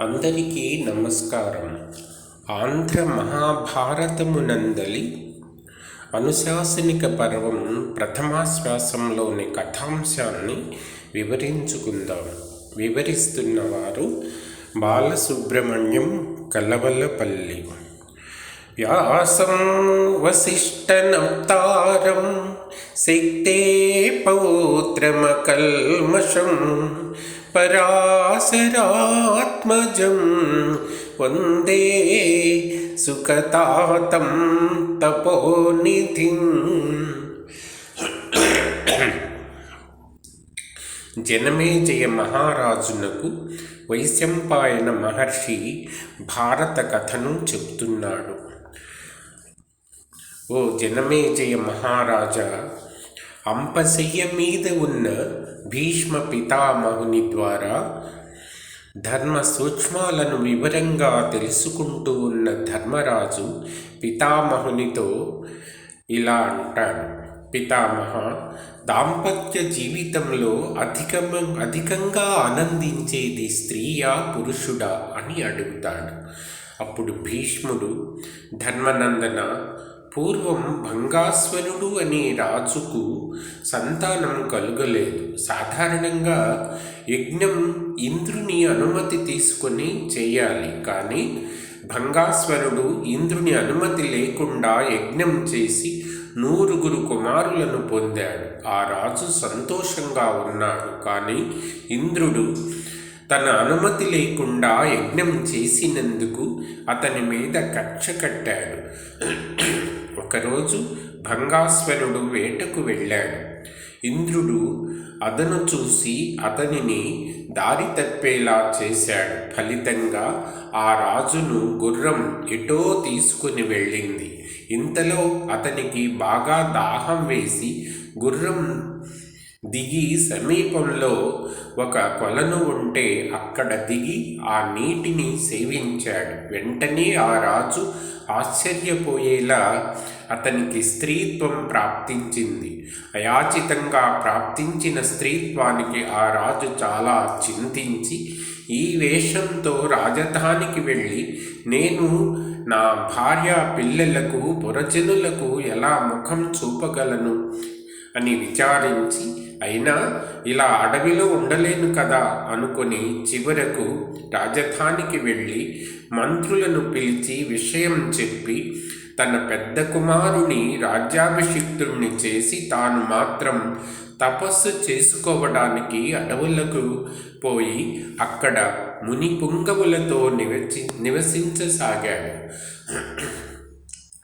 అందరికీ నమస్కారం. ఆంధ్ర మహాభారతమునందలి అనుశాసనిక పర్వం ప్రథమాశ్వాసంలోని కథాంశాన్ని వివరించుకుందాం. వివరిస్తున్నవారు బాలసుబ్రహ్మణ్యం కలవలపల్లి. వ్యాసం వసిష్ఠనప్తారం శక్తే పౌత్రమకల్మషం పరాశరాత్మజం వందే సుఖతాతం తపోనిధిం. జనమేజయ మహారాజునకు వైశంపాయన మహర్షి భారత కథను చెప్తున్నాడు. ఓ జనమేజయ మహారాజా అంపశయ్య మీద ఉన్న భీష్మ పితామహుని ద్వారా ధర్మ సూక్ష్మాలను వివరంగా తెలుసుకుంటూ ఉన్న ధర్మరాజు పితామహునితో ఇలా అంటాడు. పితామహ దాంపత్య జీవితంలో అధికమ అధికంగా ఆనందించేది స్త్రీయా పురుషుడా? అని అడుగుతాడు. అప్పుడు భీష్ముడు ధర్మనందన పూర్వం భంగాస్వరుడు అనే రాజుకు సంతానం కలుగలేదు. సాధారణంగా యజ్ఞం ఇంద్రుని అనుమతి తీసుకొని చేయాలి. కానీ భంగాస్వరుడు ఇంద్రుని అనుమతి లేకుండా యజ్ఞం చేసి నూరుగురు కుమారులను పొందాడు. ఆ రాజు సంతోషంగా ఉన్నాడు. కానీ ఇంద్రుడు తన అనుమతి లేకుండా యజ్ఞం చేసినందుకు అతని మీద కక్ష కట్టాడు. ఒకరోజు భంగాస్వరుడు వేటకు వెళ్ళాడు. ఇంద్రుడు అతను చూసి అతనిని దారి తప్పేలా చేశాడు. ఫలితంగా ఆ రాజును గుర్రం ఎటో తీసుకుని వెళ్ళింది. ఇంతలో అతనికి బాగా దాహం వేసి గుర్రం దిగి సమీపంలో ఒక కొలను ఉంటే అక్కడ దిగి ఆ నీటిని సేవించాడు. వెంటనే ఆ రాజు ఆశ్చర్యపోయేలా అతనికి స్త్రీత్వం ప్రాప్తించింది. అయాచితంగా ప్రాప్తించిన స్త్రీత్వానికి ఆ రాజు చాలా చింతించి ఈ వేషంతో రాజధానికి వెళ్ళి నేను నా భార్య పిల్లలకు పురజనులకు ఎలా ముఖం చూపగలను? అని విచారించి అయినా ఇలా అడవిలో ఉండలేను కదా అనుకుని చివరకు రాజధానికి వెళ్ళి మంత్రులను పిలిచి విషయం చెప్పి తన పెద్ద కుమారుని రాజ్యాభిషిక్తుణ్ణి చేసి తాను మాత్రం తపస్సు చేసుకోవడానికి అడవులకు పోయి అక్కడ ముని పుంగవులతో నివసి నివసించసాగాడు.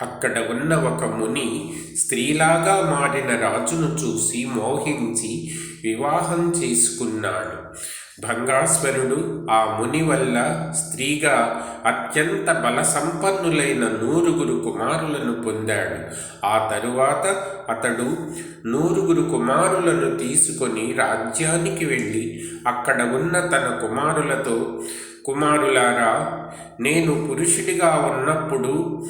అక్కడ ఉన్న ఒక ముని స్త్రీలాగా మారిన రాజును చూసి మోహించి వివాహం చేసుకున్నాడు. భంగాస్వరుడు ఆ ముని వల్ల స్త్రీగా అత్యంత బలసంపన్నులైన నూరుగురు కుమారులను పొందాడు. ఆ తరువాత అతడు నూరుగురు కుమారులను తీసుకొని రాజ్యానికి వెళ్ళి అక్కడ ఉన్న తన కుమారులతో కుమారులారా నేను పురుషుడిగా ఉన్నప్పుడు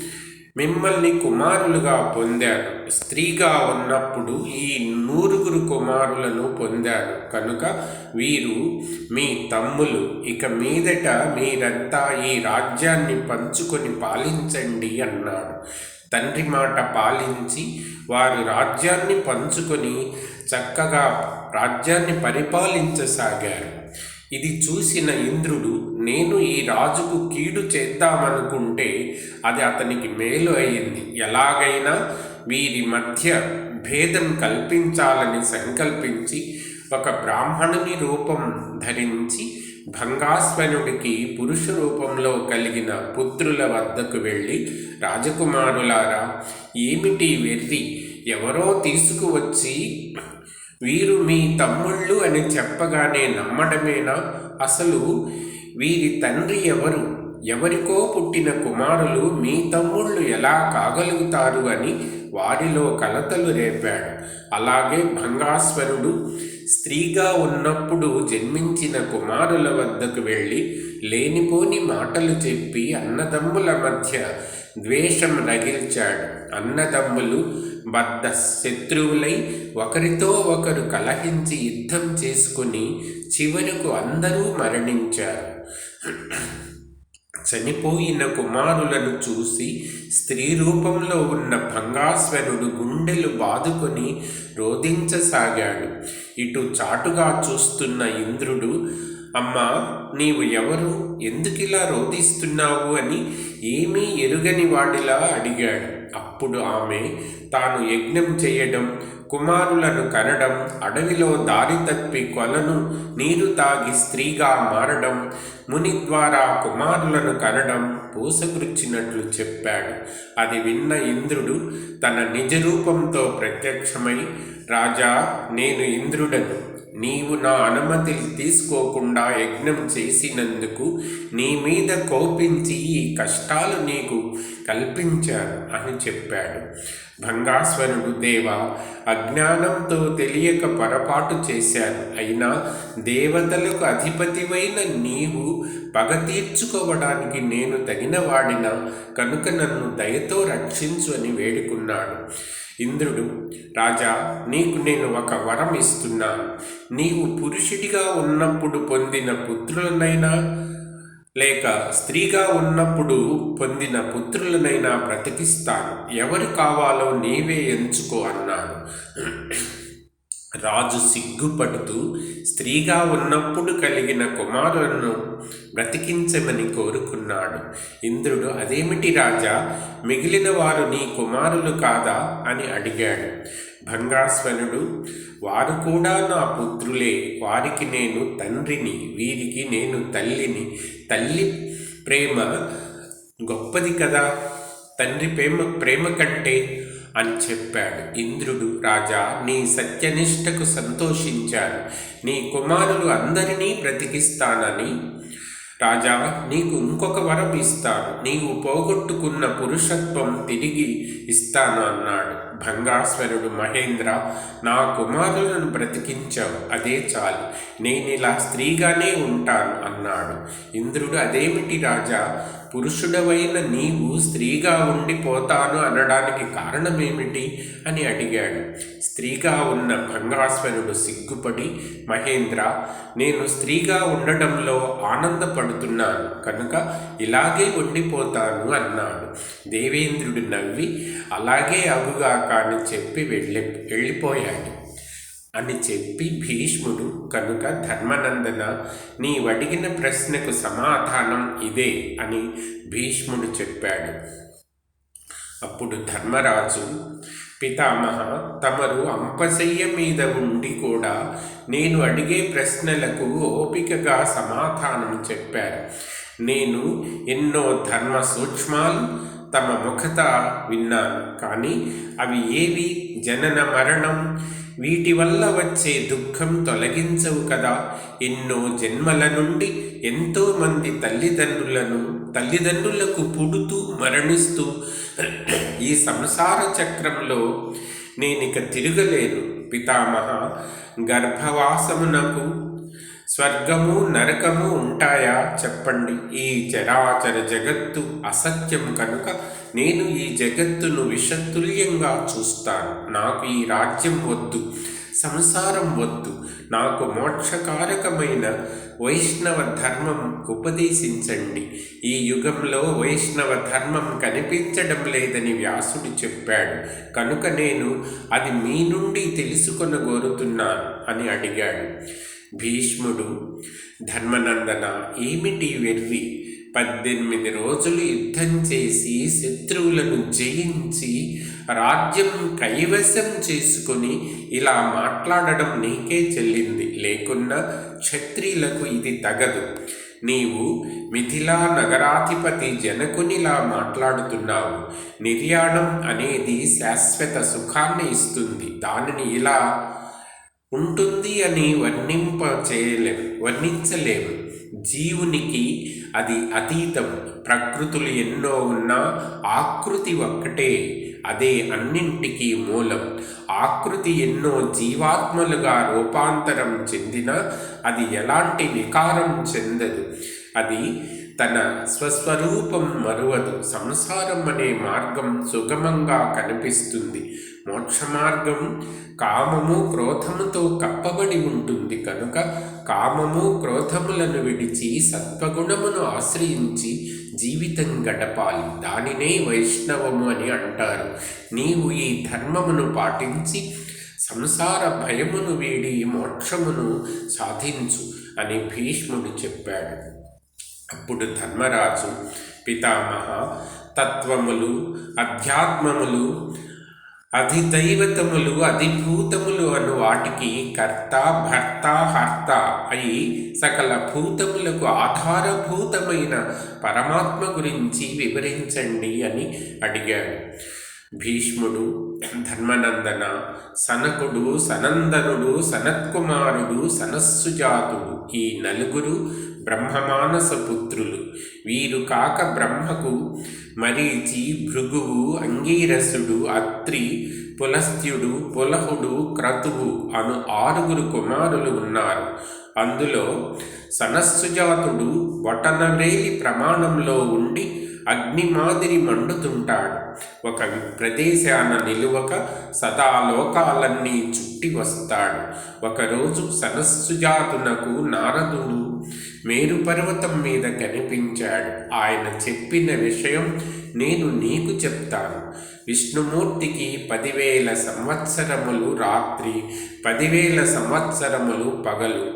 మిమ్మల్ని కుమారులుగా పొందారు స్త్రీగా ఉన్నప్పుడు ఈ నూరుగురు కుమారులను పొందారు కనుక వీరు మీ తమ్ములు. ఇక మీదట మీరంతా ఈ రాజ్యాన్ని పంచుకొని పాలించండి అన్నాడు. తండ్రి మాట పాలించి వారు రాజ్యాన్ని పంచుకొని చక్కగా రాజ్యాన్ని పరిపాలించసాగారు. ఇది చూసిన ఇంద్రుడు నేను ఈ రాజుకు కీడు చేద్దామనుకుంటే అది అతనికి మేలు అయింది ఎలాగైనా వీరి మధ్య భేదం కల్పించాలని సంకల్పించి ఒక బ్రాహ్మణుని రూపం ధరించి భంగాస్వనుడికి పురుష రూపంలో కలిగిన పుత్రుల వద్దకు వెళ్ళి రాజకుమారులారా ఏమిటి వెర్రి? ఎవరో తీసుకువచ్చి వీరు మీ తమ్ముళ్ళు అని చెప్పగానే నమ్మడమేనా? అసలు వీరి తండ్రి ఎవరు? ఎవరికో పుట్టిన కుమారులు మీ తమ్ముళ్ళు ఎలా కాగలుగుతారు అని వారిలో కలతలు రేపాడు. అలాగే భంగాస్వరుడు స్త్రీగా ఉన్నప్పుడు జన్మించిన కుమారుల వద్దకు వెళ్ళి లేనిపోని మాటలు చెప్పి అన్నదమ్ముల మధ్య ద్వేషం రగిల్చాడు. అన్నదమ్ములు బద్ద శత్రువులై ఒకరితో ఒకరు కలహించి యుద్ధం చేసుకుని చివరకు అందరూ మరణించారు. చనిపోయిన కుమారులను చూసి స్త్రీ రూపంలో ఉన్న భంగాస్వరుడు గుండెలు బాదుకొని రోధించసాగాడు. ఇటు చాటుగా చూస్తున్న ఇంద్రుడు అమ్మా నీవు ఎవరు? ఎందుకిలా రోధిస్తున్నావు అని ఏమీ ఎరుగని వాడిలా అడిగాడు. అప్పుడు ఆమె తాను యజ్ఞం చేయడం కుమారులను కనడం అడవిలో దారి తప్పి కొలను నీరు తాగి స్త్రీగా మారడం ముని ద్వారా కుమారులను కనడం పూసగుచ్చినట్లు చెప్పాడు. అది విన్న ఇంద్రుడు తన నిజ రూపంతో ప్రత్యక్షమై రాజా నేను ఇంద్రుడను. నీవు నా అనుమతి తీసుకోకుండా యజ్ఞం చేసినందుకు నీ మీద కోపించి ఈ కష్టాలు నీకు కల్పించాను అని చెప్పాడు. భంగాస్వరుడు దేవ అజ్ఞానంతో తెలియక పొరపాటు చేశాను. అయినా దేవతలకు అధిపతివైన నీవు పగ తీర్చుకోవడానికి నేను తగిన వాడిన కనుక నన్ను దయతో రక్షించు అని వేడుకున్నాడు. ఇంద్రుడు రాజా నీకు నేను ఒక వరం ఇస్తున్నాను నీవు పురుషుడిగా ఉన్నప్పుడు పొందిన పుత్రులనైనా లేక స్త్రీగా ఉన్నప్పుడు పొందిన పుత్రులనైనా బ్రతికిస్తాను. ఎవరు కావాలో నీవే ఎంచుకో అన్నాడు. రాజు సిగ్గుపడుతూ స్త్రీగా ఉన్నప్పుడు కలిగిన కుమారులను బ్రతికించమని కోరుకున్నాడు. ఇంద్రుడు అదేమిటి రాజా? మిగిలిన వారు నీ కుమారులు కాదా అని అడిగాడు. భంగాస్వనుడు వారు కూడా నా పుత్రులే. వారికి నేను తండ్రిని వీరికి నేను తల్లిని. తల్లి ప్రేమ గొప్పది కదా. తండ్రి ప్రేమ ప్రేమ కంటే అని చెప్పాడు. ఇంద్రుడు రాజా నీ సత్యనిష్టకు సంతోషించాను. నీ కుమారులు అందరినీ బ్రతికిస్తానని. రాజా నీకు ఇంకొక వరం ఇస్తాను. నీవు పోగొట్టుకున్న పురుషత్వం తిరిగి ఇస్తాను అన్నాడు. భంగాస్వరుడు మహేంద్ర నా కుమారులను బ్రతికించావు. అదే చాలు. నేను ఇలా స్త్రీగానే ఉంటాను అన్నాడు. ఇంద్రుడు అదేమిటి రాజా? పురుషుడవైన నీవు స్త్రీగా ఉండిపోతాను అనడానికి కారణమేమిటి? అని అడిగాడు. స్త్రీగా ఉన్న భంగాస్వరుడు సిగ్గుపడి మహేంద్ర నేను స్త్రీగా ఉండడంలో ఆనందపడుతున్నాను కనుక ఇలాగే ఉండిపోతాను అన్నాడు. దేవేంద్రుడు నవ్వి అలాగే అగుగా అని చెప్పి వెళ్ళి వెళ్ళిపోయాడు. అని చెప్పి భీష్ముడు కనుక ధర్మనందన నీవడిగిన ప్రశ్నకు సమాధానం ఇదే అని భీష్ముడు చెప్పాడు. అప్పుడు ధర్మరాజు పితామహ తమరు అంపశయ్య మీద ఉండి కూడా నేను అడిగే ప్రశ్నలకు ఓపికగా సమాధానం చెప్పారు. నేను ఎన్నో ధర్మ సూక్ష్మాలు తమ ముఖత విన్నాను. కానీ అవి ఏవి? జనన మరణం వీటి వల్ల వచ్చే దుఃఖం తొలగించవు కదా. ఎన్నో జన్మల నుండి ఎంతోమంది తల్లిదండ్రులను తల్లిదండ్రులకు పుడుతూ మరణిస్తూ ఈ సంసార చక్రంలో నేనిక తిరగలేను. పితామహ గర్భవాసమునకు స్వర్గము నరకము ఉంటాయా చెప్పండి? ఈ చరాచర జగత్తు అసత్యం కనుక నేను ఈ జగత్తును విషతుల్యంగా చూస్తాను. నాకు ఈ రాజ్యం వద్దు సంసారం వద్దు. నాకు మోక్షకారకమైన వైష్ణవ ధర్మం ఉపదేశించండి. ఈ యుగంలో వైష్ణవ ధర్మం కనిపించడం లేదని వ్యాసుడు చెప్పాడు. కనుక నేను అది మీ నుండి తెలుసుకొనగోరుతున్నాను అని అడిగాడు. భీష్ముడు ధర్మనందన ఏమిటి వెర్రి? పద్దెనిమిది రోజులు యుద్ధం చేసి శత్రువులను జయించి రాజ్యం కైవశం చేసుకుని ఇలా మాట్లాడడం నీకే చెల్లింది. లేకున్నా క్షత్రియులకు ఇది తగదు. నీవు మిథిలా నగరాధిపతి జనకునిలా మాట్లాడుతున్నావు. నిర్యాణం అనేది శాశ్వత సుఖాన్ని ఇస్తుంది. దానిని ఇలా ఉంటుంది అని వర్ణింప చేయలేము వర్ణించలేము. జీవునికి అది అతీతం. ప్రకృతులు ఎన్నో ఉన్నా ఆకృతి ఒక్కటే అదే అన్నింటికీ మూలం. ఆకృతి ఎన్నో జీవాత్మలుగా రూపాంతరం చెందిన అది ఎలాంటి వికారం చెందదు. అది తన స్వస్వరూపం మరువదు. సంసారం అనే మార్గం సుగమంగా కనిపిస్తుంది. మోక్ష మార్గం కామము క్రోధముతో కప్పబడి ఉంటుంది కనుక కామము క్రోధములను విడిచి సత్వగుణమును ఆశ్రయించి జీవితం గడపాలి. దానినే వైష్ణవము అని అంటారు. నీవు ఈ ధర్మమును పాటించి సంసార భయమును వీడి మోక్షమును సాధించు అని భీష్ముడు చెప్పాడు. అప్పుడు ధర్మరాజు పితామహ తత్వములు అధ్యాత్మములు అధిదైవతములు అధిభూతములు అను వాటికి కర్త భర్త హర్త అయి సకల భూతములకు ఆధారభూతమైన పరమాత్మ గురించి వివరించండి అని అడిగాడు. భీష్ముడు ధర్మనందన సనకుడు సనందనుడు సనత్కుమారుడు సనస్సుజాతుడు ఈ నలుగురు బ్రహ్మమానస పుత్రులు వీరు కాక బ్రహ్మకు మరీచి భృగువు అంగీరసుడు అత్రి పులస్త్యుడు పులహుడు క్రతువు అను ఆరుగురు కుమారులు ఉన్నారు. అందులో సనస్సుజాతుడు బొటనవేలి ప్రమాణంలో ఉండి అగ్ని మాదిరి మండుతుంటాడు. ఒక ప్రదేశాన నిలువక సదా లోకాలన్నీ చుట్టి వస్తాడు. ఒకరోజు సనస్సుజాతునకు నారదుడు మేరు పర్వతం మీద కనిపించాడు. ఆయన చెప్పిన విషయం నేను నీకు చెప్తాను. విష్ణుమూర్తికి పదివేల సంవత్సరములు రాత్రి పదివేల సంవత్సరములు పగలు.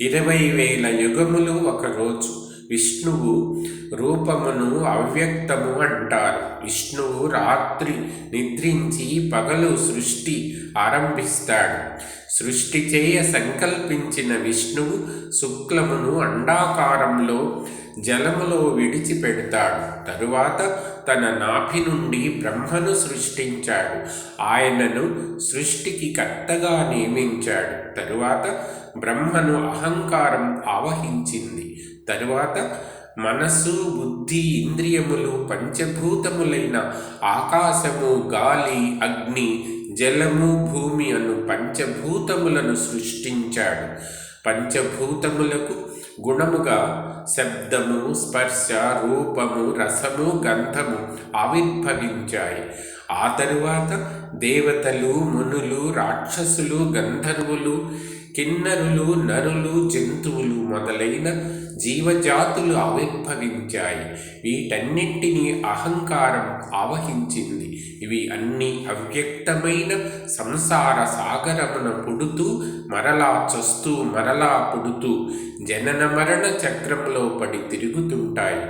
ఇరవై వేల యుగములు ఒకరోజు. విష్ణువు రూపమును అవ్యక్తము అంటారు. విష్ణువు రాత్రి నిద్రించి పగలు సృష్టి ఆరంభిస్తాడు. సృష్టి చేయ సంకల్పించిన విష్ణువు శుక్లమును అండాకారంలో జలములో విడిచిపెడతాడు. తరువాత తన నాభి నుండి బ్రహ్మను సృష్టించాడు. ఆయనను సృష్టికి కర్తగా నియమించాడు. తరువాత బ్రహ్మను అహంకారం ఆవహించింది. తరువాత మనస్సు బుద్ధి ఇంద్రియములు పంచభూతములైన ఆకాశము గాలి అగ్ని జలము భూమి అను పంచభూతములను సృష్టించాడు. పంచభూతములకు గుణముగా శబ్దము స్పర్శ రూపము రసము గంధము ఆవిర్భవించాయి. ఆ తరువాత దేవతలు మునులు రాక్షసులు గంధర్వులు కిన్నరులు నరులు జంతువులు మొదలైన జీవజాతులు ఆవిర్భవించాయి వీటన్నింటినీ అహంకారం ఆవహించింది. ఇవి అన్ని అవ్యక్తమైన సంసార సాగరమున పుడుతూ మరలా చస్తూ మరలా పుడుతూ జనన మరణ చక్రంలో పడి తిరుగుతుంటాయి.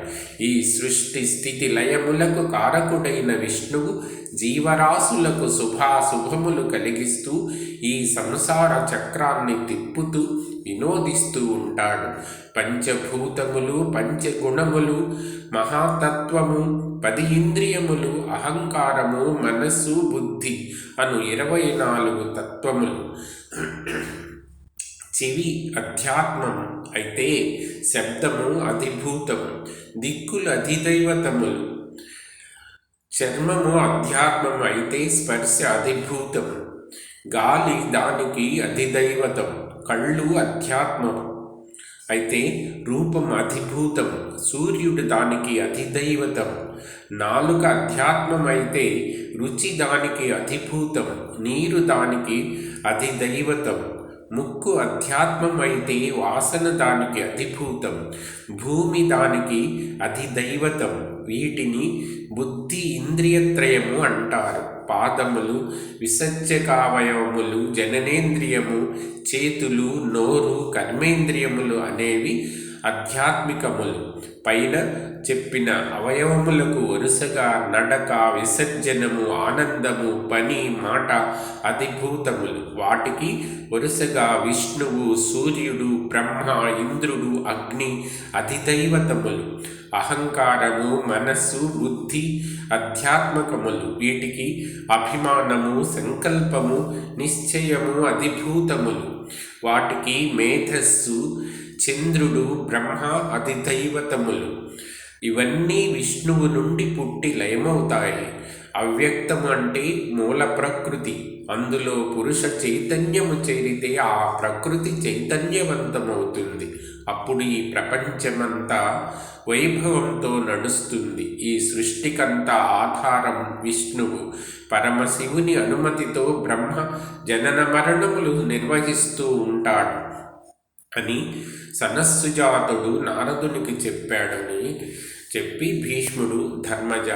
ఈ సృష్టి స్థితి లయములకు కారకుడైన విష్ణువు జీవరాశులకు శుభాశుభములు కలిగిస్తూ ఈ సంసార చక్రాన్ని తిప్పుతూ వినోదిస్తూ ఉంటాడు పంచభూతములు పంచగుణములు మహాతత్వము పది ఇంద్రియములు అహంకారము మనస్సు బుద్ధి అను ఇరవై నాలుగు తత్వములు. చెవి అధ్యాత్మం అయితే శబ్దము అధిభూతము దిక్కులు అధిదైవతములు. చర్మము అధ్యాత్మం అయితే స్పర్శ అధిభూతం గాలి దానికి అధిదైవతము. కళ్ళు అధ్యాత్మం అయితే రూపం అధిభూతం సూర్యుడు దానికి అధిదైవతం నాలుక అధ్యాత్మమైతే రుచి దానికి అధిభూతం నీరు దానికి అధిదైవతం ముక్కు అధ్యాత్మమైతే వాసన దానికి అధిభూతం భూమి దానికి అధిదైవతం వీటిని బుద్ధి ఇంద్రియత్రయము అంటారు. పాదములు విసర్జకావయవములు జననేంద్రియము చేతులు నోరు కర్మేంద్రియములు అనేవి ఆధ్యాత్మికములు. పైన చెప్పిన అవయవములకు వరుసగా నడక విసర్జనము ఆనందము పని మాట అధిభూతములు. వాటికి వరుసగా విష్ణువు సూర్యుడు బ్రహ్మ ఇంద్రుడు అగ్ని అధిదైవతములు. అహంకారము మనస్సు బుద్ధి అధ్యాత్మకములు వీటికి అభిమానము సంకల్పము నిశ్చయము అధిభూతములు. వాటికి మేధస్సు చంద్రుడు బ్రహ్మ అధిదైవతములు ఇవన్నీ విష్ణువు నుండి పుట్టి లయమవుతాయి. అవ్యక్తం అంటే మూల ప్రకృతి. అందులో పురుష చైతన్యము చేరితే ఆ ప్రకృతి చైతన్యవంతమవుతుంది. అప్పుడు ఈ ప్రపంచమంతా వైభవంతో నడుస్తుంది. ఈ సృష్టికంతా ఆధారం విష్ణువు. పరమశివుని అనుమతితో బ్రహ్మ జనన మరణములు నిర్వహిస్తూ ఉంటాడు. అని సనస్సుజాతుడు నారదునికి చెప్పాడని చెప్పి భీష్ముడు ధర్మజ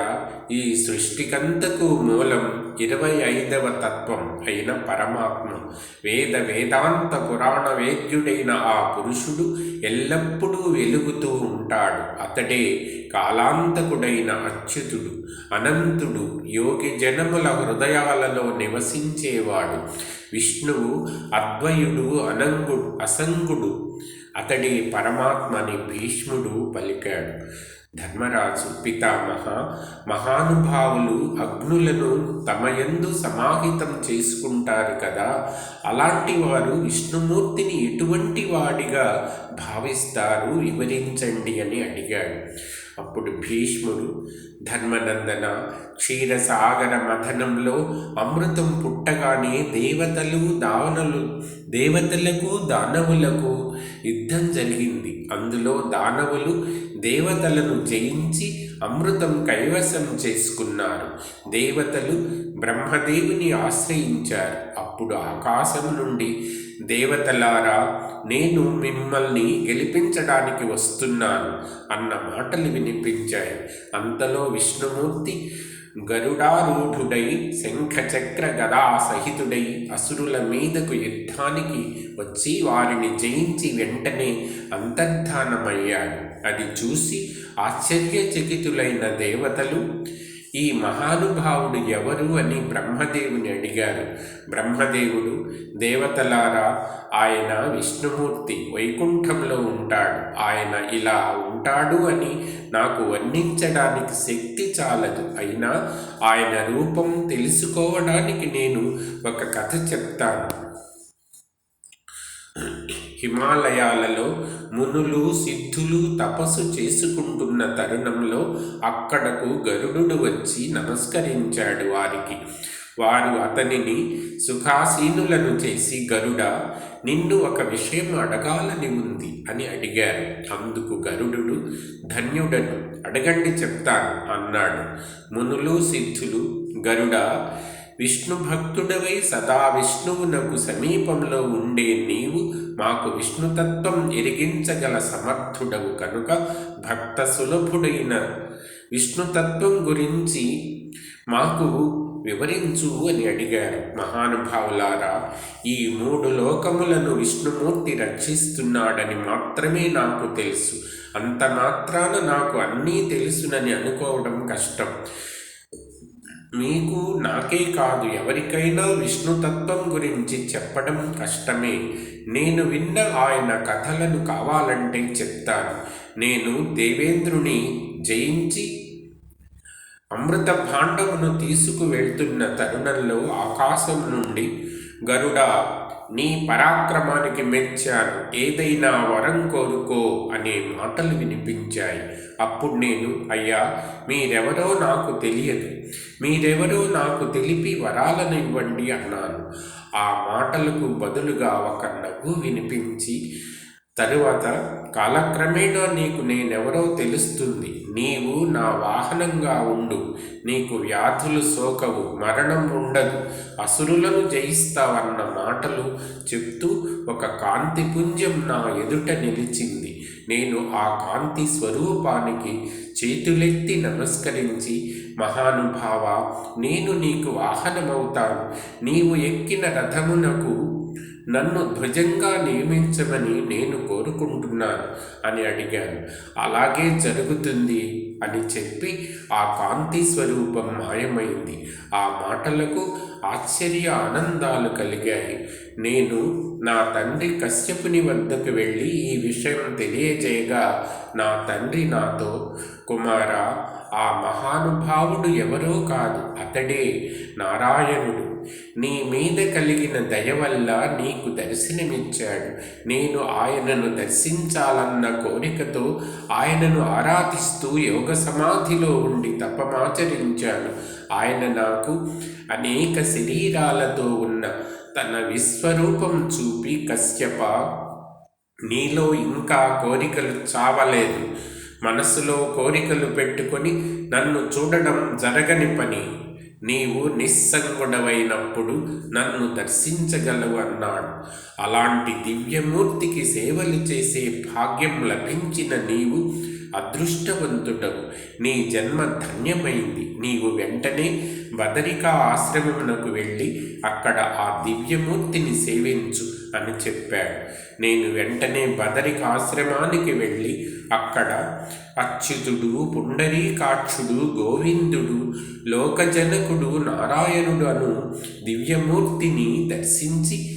ఈ సృష్టికంతకు మూలం ఇరవై ఐదవ తత్వం అయిన పరమాత్మ. వేద వేదాంత పురాణ వేద్యుడైన ఆ పురుషుడు ఎల్లప్పుడూ వెలుగుతూ ఉంటాడు. అతడే కాలాంతకుడైన అచ్యుతుడు అనంతుడు యోగి జనముల హృదయాలలో నివసించేవాడు. విష్ణువు అద్వయుడు అనంగుడు అసంగుడు. అతడి పరమాత్మని భీష్ముడు పలికాడు. ధర్మరాజు పితామహ మహానుభావులు అగ్నులను తమయందు సమాహితం చేసుకుంటారు కదా. అలాంటి వారు విష్ణుమూర్తిని ఎటువంటి వాడిగా భావిస్తారు? వివరించండి అని అడిగాడు. అప్పుడు భీష్ముడు ధర్మనందన క్షీరసాగర మథనంలో అమృతం పుట్టగానే దేవతలు దానలు దేవతలకు దానవులకు యుద్ధం జరిగింది. అందులో దానవులు దేవతలను జయించి అమృతం కైవసం చేసుకున్నారు. దేవతలు బ్రహ్మదేవుని ఆశ్రయించారు. అప్పుడు ఆకాశం నుండి దేవతలారా నేను మిమ్మల్ని గెలిపించడానికి వస్తున్నాను అన్న మాటలు వినిపించాయి. అంతలో విష్ణుమూర్తి గరుడారూఢుడై శంఖచక్ర గదా సహితుడై అసురుల మీదకు యుద్ధానికి వచ్చి వారిని జయించి వెంటనే అంతర్ధానమయ్యాడు. అది చూసి ఆశ్చర్యచకితులైన దేవతలు ఈ మహానుభావుడు ఎవరు? అని బ్రహ్మదేవుని అడిగారు. బ్రహ్మదేవుడు దేవతలారా ఆయన విష్ణుమూర్తి వైకుంఠంలో ఉంటాడు. ఆయన ఇలా ఉంటాడు అని నాకు వర్ణించడానికి శక్తి చాలదు. అయినా ఆయన రూపం తెలుసుకోవడానికి నేను ఒక కథ చెప్తాను. హిమాలయాలలో మునులు సిద్ధులు తపస్సు చేసుకుంటున్న తరుణంలో అక్కడకు గరుడు వచ్చి నమస్కరించాడు వారికి. వారు అతనిని సుఖాసీనులను చేసి గరుడ నిన్ను ఒక విషయం అడగాలని ఉంది అని అడిగారు. అందుకు గరుడు ధన్యుడను అడగండి చెప్తాను అన్నాడు. మునులు సిద్ధులు గరుడ విష్ణు భక్తుడవై సదా విష్ణువునకు సమీపంలో ఉండే నీవు మాకు విష్ణుతత్వం ఎరిగించగల సమర్థుడవు కనుక భక్త సులభుడైన విష్ణుతత్వం గురించి మాకు వివరించు అని అడిగారు. మహానుభావులారా ఈ మూడు లోకములను విష్ణుమూర్తి రక్షిస్తున్నాడని మాత్రమే నాకు తెలుసు. అంత మాత్రాన నాకు అన్నీ తెలుసునని అనుకోవడం కష్టం. మీకు నాకే కాదు ఎవరికైనా విష్ణుతత్వం గురించి చెప్పడం కష్టమే. నేను విన్న ఆయన కథలను కావాలంటే చెప్తాను. నేను దేవేంద్రుని జయించి అమృత భాండమును తీసుకువెళ్తున్న తరుణంలో ఆకాశం నుండి గరుడా నీ పరాక్రమానికి మెచ్చాను. ఏదైనా వరం కోరుకో అనే మాటలు వినిపించాయి. అప్పుడు నేను అయ్యా మీరెవరో నాకు తెలియదు. మీరెవరో నాకు తెలిపి వరాలను ఇవ్వండి అన్నాను. ఆ మాటలకు బదులుగా ఒక నవ్వు వినిపించి తరువాత కాలక్రమేణా నీకు నేనెవరో తెలుస్తుంది. నీవు నా వాహనంగా ఉండు. నీకు వ్యాధులు సోకవు. మరణం ఉండదు. అసురులను జయిస్తావన్న మాటలు చెప్తూ ఒక కాంతి పుంజం నా ఎదుట నిలిచింది. నేను ఆ కాంతి స్వరూపానికి చేతులెత్తి నమస్కరించి మహానుభావ నేను నీకు వాహనమవుతాను నీవు ఎక్కిన రథమునకు నన్ను ధ్వజంగా నియమించమని నేను కోరుకుంటున్నాను అని అడిగాను. అలాగే జరుగుతుంది అని చెప్పి ఆ కాంతి స్వరూపం మాయమైంది. ఆ మాటలకు ఆశ్చర్య ఆనందాలు కలిగాయి. నేను నా తండ్రి కశ్యపుని వద్దకు వెళ్ళి ఈ విషయం తెలియజేయగా నా తండ్రి నాతో కుమారా ఆ మహానుభావుడు ఎవరో కాదు అతడే నారాయణుడు. నీ మీద కలిగిన దయ వల్ల నీకు దర్శనమిచ్చాడు. నేను ఆయనను దర్శించాలన్న కోరికతో ఆయనను ఆరాధిస్తూ యోగ సమాధిలో ఉండి తపమాచరించాను. ఆయన నాకు అనేక శరీరాలతో ఉన్న తన విశ్వరూపం చూపి కశ్యప నీలో ఇంకా కోరికలు చావలేదు. మనసులో కోరికలు పెట్టుకొని నన్ను చూడడం జరగని పని నీవు నిస్సంగుడవైనప్పుడు నన్ను దర్శించగలవు అన్నాడు. అలాంటి దివ్యమూర్తికి సేవలు చేసే భాగ్యం లభించిన నీవు అదృష్టవంతుడవు. నీ జన్మ ధన్యమైంది. నీవు వెంటనే బదరికా ఆశ్రమమునకు వెళ్ళి అక్కడ ఆ దివ్యమూర్తిని సేవించు అని చెప్పాడు. నేను వెంటనే బదరిక ఆశ్రమానికి వెళ్ళి అక్కడ అచ్యుతుడు పుండరీకాక్షుడు గోవిందుడు లోకజనకుడు నారాయణుడు అను దివ్యమూర్తిని దర్శించి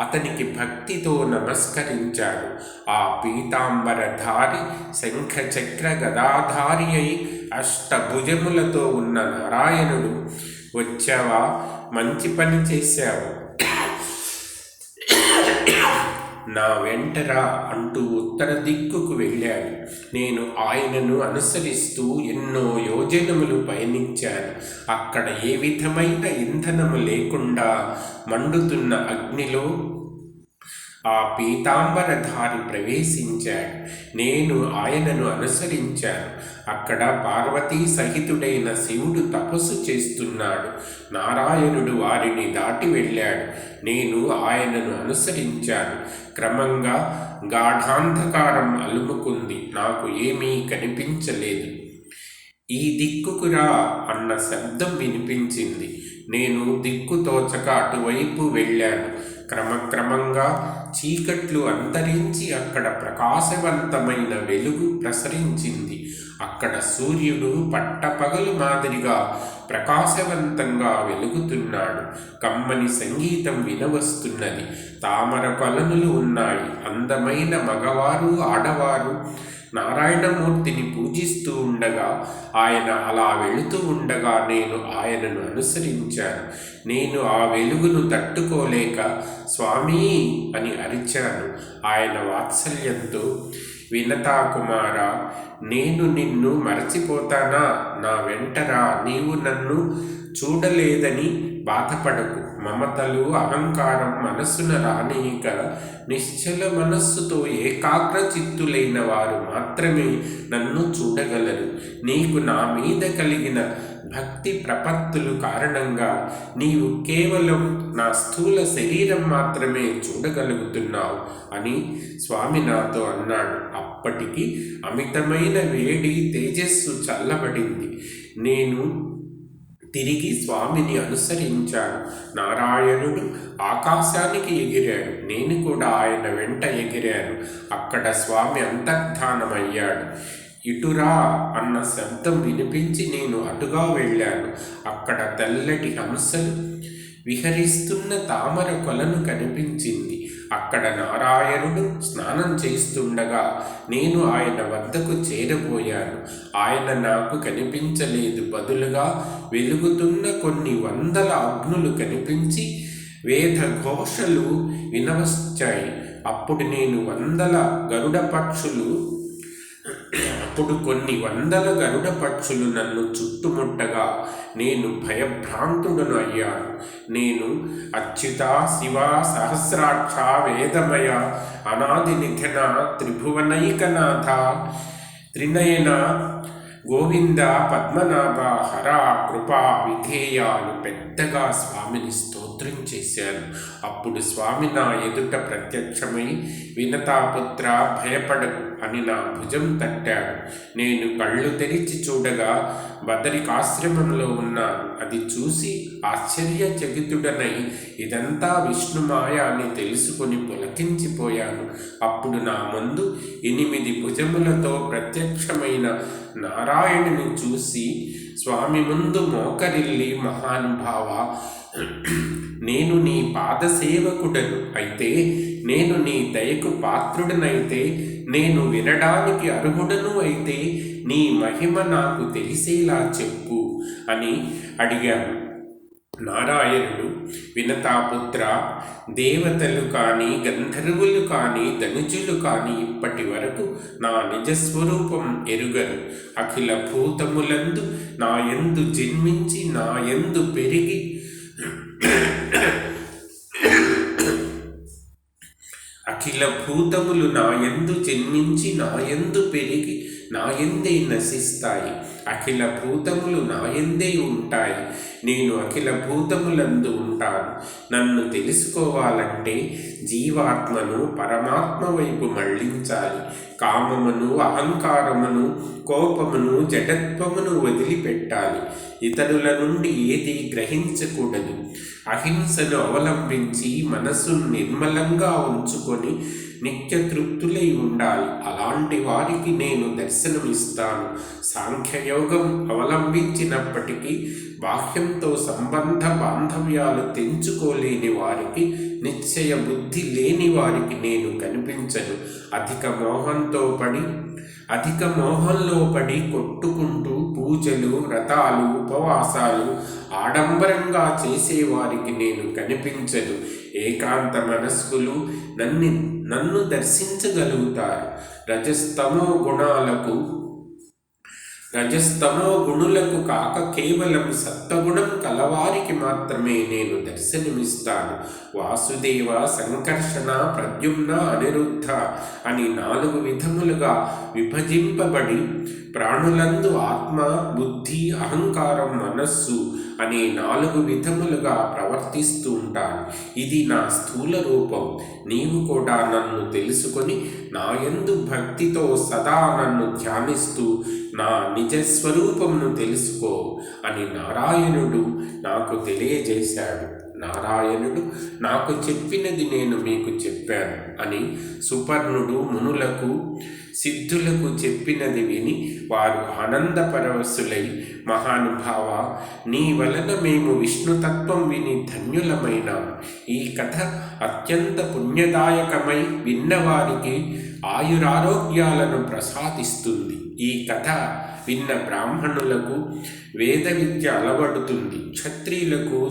అతనికి భక్తితో నమస్కరించాడు. ఆ పీతాంబరధారి శంఖచక్ర గదాధారి అయి అష్టభుజములతో ఉన్న నారాయణుడు వచ్చావా? మంచి పని చేశావు. నా వెంటరా అంటూ ఉత్తర దిక్కుకు వెళ్ళాడు. నేను ఆయనను అనుసరిస్తూ ఎన్నో యోజనములు పయనించాను. అక్కడ ఏ విధమైన ఇంధనము లేకుండా మండుతున్న అగ్నిలో ఆ పీతాంబరధారి ప్రవేశించాడు. నేను ఆయనను అనుసరించాను. అక్కడ పార్వతీ సహితుడైన శివుడు తపస్సు చేస్తున్నాడు. నారాయణుడు వారిని దాటి వెళ్ళాడు. నేను ఆయనను అనుసరించాను. క్రమంగా గాఢాంధకారం అలుముకుంది. నాకు ఏమీ కనిపించలేదు. ఈ దిక్కుకురా అన్న శబ్దం వినిపించింది. నేను దిక్కు తోచక అటువైపు వెళ్ళాను. క్రమక్రమంగా చీకట్లు అంతరించి అక్కడ ప్రకాశవంతమైన వెలుగు ప్రసరించింది. అక్కడ సూర్యుడు పట్టపగలు మాదిరిగా ప్రకాశవంతంగా వెలుగుతున్నాడు. కమ్మని సంగీతం వినవస్తున్నది. తామర కొలనులు ఉన్నాయి. అందమైన మగవారు ఆడవారు నారాయణమూర్తిని పూజిస్తూ ఉండగా ఆయన అలా వెళుతూ ఉండగా నేను ఆయనను అనుసరించాను. నేను ఆ వెలుగును తట్టుకోలేక స్వామి అని అరిచాను. ఆయన వాత్సల్యంతో వినతా కుమార నేను నిన్ను మరచిపోతానా? నా వెంటరా నీవు నన్ను చూడలేదని బాధపడకు. మమతలు అహంకారం మనస్సున రానియక నిశ్చల మనస్సుతో ఏకాగ్ర చిత్తులైన వారు మాత్రమే నన్ను చూడగలరు. నీకు నా మీద కలిగిన భక్తి ప్రపత్తులు కారణంగా నీవు కేవలం నా స్థూల శరీరం మాత్రమే చూడగలుగుతున్నావు అని స్వామి నాతో అన్నాడు. అప్పటికి అమితమైన వేడి తేజస్సు చల్లబడింది. నేను తిరిగి స్వామిని అనుసరించాను నారాయణుడు ఆకాశానికి ఎగిరాడు. నేను కూడా ఆయన వెంట ఎగిరాను. అక్కడ స్వామి అంతర్ధానమయ్యాడు. ఇటురా అన్న శబ్దం వినిపించి నేను అటుగా వెళ్ళాను. అక్కడ తెల్లటి హంసలు విహరిస్తున్న తామర కొలను కనిపించింది. అక్కడ నారాయణుడు స్నానం చేస్తుండగా నేను ఆయన వద్దకు చేరబోయాను. ఆయన నాకు కనిపించలేదు. బదులుగా వెలుగుతున్న కొన్ని వందల అగ్నులు కనిపించి వేద ఘోషలు వినవచ్చాయి. అప్పుడు నేను వందల గరుడ పక్షులు అప్పుడు కొన్ని వందల గరుడ పక్షులు నన్ను చుట్టుముట్టగా నేను భయభ్రాంతుడను అయ్యాను. నేను అచ్యుత శివ సహస్రాక్ష వేదమయ అనాది నిధన త్రిభువనైకనాథ త్రినయన గోవింద పద్మనాభ హర కృపా విధేయాలు పెద్దగా స్వామిని స్తోత్రం చేశాను. అప్పుడు స్వామి నా ఎదుట ప్రత్యక్షమై వినతాపుత్ర భయపడకు. అని నా భుజం తట్టాడు. నేను కళ్ళు తెరిచి చూడగా బదరికాశ్రమంలో ఉన్నాను అది చూసి ఆశ్చర్యచకితుడనై ఇదంతా విష్ణుమాయ అని తెలుసుకొని పులకించిపోయాను. అప్పుడు నా ముందు ఎనిమిది భుజములతో ప్రత్యక్షమైన నారాయణుని చూసి స్వామి ముందు మోకరిల్లి మహానుభావ నేను నీ పాదసేవకుడను. అయితే నేను నీ దయకు పాత్రుడనైతే నేను వినడానికి అర్హుడను అయితే నీ మహిమ నాకు తెలిసేలా చెప్పు అని అడిగాను. నారాయణుడు వినతాపుత్ర దేవతలు కానీ గంధర్వులు కానీ ధనుజులు కానీ ఇప్పటి వరకు నా నిజస్వరూపం ఎరుగరు. అఖిల భూతములందు నా ఎందు జన్మించి నా ఎందు పెరిగి అఖిల భూతములు నా యందు జన్మించి నా యందు పెరిగి నాయందే నశిస్తాయి. అఖిల భూతములు నాయందే ఉంటాయి. నేను అఖిల భూతములందు ఉంటాను. నన్ను తెలుసుకోవాలంటే జీవాత్మను పరమాత్మ వైపు మళ్ళించాలి కామమును అహంకారమును కోపమును జడత్వమును వదిలిపెట్టాలి. ఇతరుల నుండి ఏది గ్రహించకూడదు. అహింసను అవలంబించి మనస్సును నిర్మలంగా ఉంచుకొని నిత్యతృప్తులై ఉండాలి. అలాంటి వారికి నేను దర్శనమిస్తాను. సాంఖ్యయోగం అవలంబించినప్పటికీ బాహ్యంతో సంబంధ బాంధవ్యాలు తెంచుకోలేని వారికి నిశ్చయ బుద్ధి లేని వారికి నేను కనిపించను. అధిక మోహంతో పడి అధిక మోహంలో పడి కొట్టుకుంటూ పూజలు వ్రతాలు ఉపవాసాలు ఆడంబరంగా చేసేవారికి నేను కనిపించను. ఏకాంత మనస్కులు నన్ను నన్ను దర్శించగలుగుతారు. రజస్తమో గుణాలకు రజస్తమో గుణులకు కాక కేవలం సత్వగుణం కలవారికి మాత్రమే నేను దర్శనమిస్తాను. వాసుదేవ సంకర్షణ ప్రద్యుమ్న అనిరుద్ధ అని నాలుగు విధములుగా విభజింపబడి ప్రాణులందు ఆత్మ బుద్ధి అహంకారం మనస్సు అనే నాలుగు విధములుగా ప్రవర్తిస్తూ ఉంటాను. ఇది నా స్థూల రూపం. నీవు కూడా నన్ను తెలుసుకొని నాయందు భక్తితో సదా నన్ను ధ్యానిస్తూ నా నిజస్వరూపమును తెలుసుకో అని నారాయణుడు నాకు తెలియజేశాడు. నారాయణుడు నాకు చెప్పినది నేను మీకు చెప్పాను అని సుపర్ణుడు మునులకు సిద్ధులకు చెప్పినది విని వారు ఆనందపరవశులై మహానుభావ నీ వలన మేము విష్ణుతత్వం విని ధన్యులమైన. ఈ కథ అత్యంత పుణ్యదాయకమై విన్నవారికి ఆయురారోగ్యాలను ప్రసాదిస్తుంది. ఈ కథ విన్న బ్రాహ్మణులకు వేద విద్య అలవడుతుంది. క్షత్రియులకు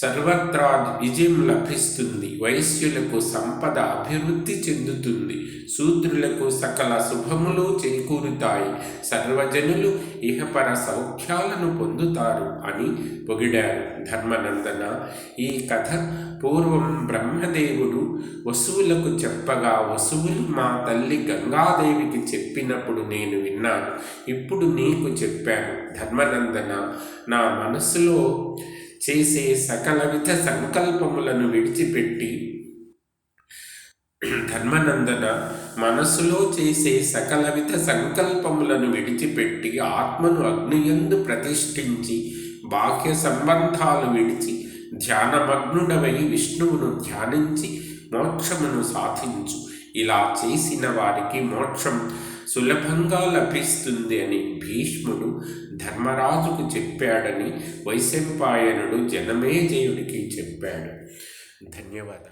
సర్వత్రా విజయం లభిస్తుంది. వైశ్యులకు సంపద అభివృద్ధి చెందుతుంది. శూద్రులకు సకల శుభములు చేకూరుతాయి. సర్వజనులు ఇహపర సౌఖ్యాలను పొందుతారు అని పొగిడారు ధర్మనందన. ఈ కథ పూర్వం బ్రహ్మదేవుడు వసువులకు చెప్పగా వసువులు మా తల్లి గంగాదేవికి చెప్పినప్పుడు నేను విన్నాను. ఇప్పుడు నీకు చెప్పాను. ధర్మనందన నా మనసులో చేసే సకలవిధ సంకల్పములను విడిచిపెట్టి ధర్మనందన మనస్సులో చేసే సకలవిధ సంకల్పములను విడిచిపెట్టి ఆత్మను అగ్నియందు ప్రతిష్ఠించి బాహ్య సంబంధాలు విడిచి ధ్యానమగ్నుడవై విష్ణువును ధ్యానించి మోక్షమును సాధించు. ఇలా చేసిన వారికి మోక్షం సులభంగా లభిస్తుంది అని భీష్ముడు ధర్మరాజుకు చెప్పాడని వైశంపాయనుడు జనమేజయుడికి చెప్పాడు. ధన్యవాదాలు.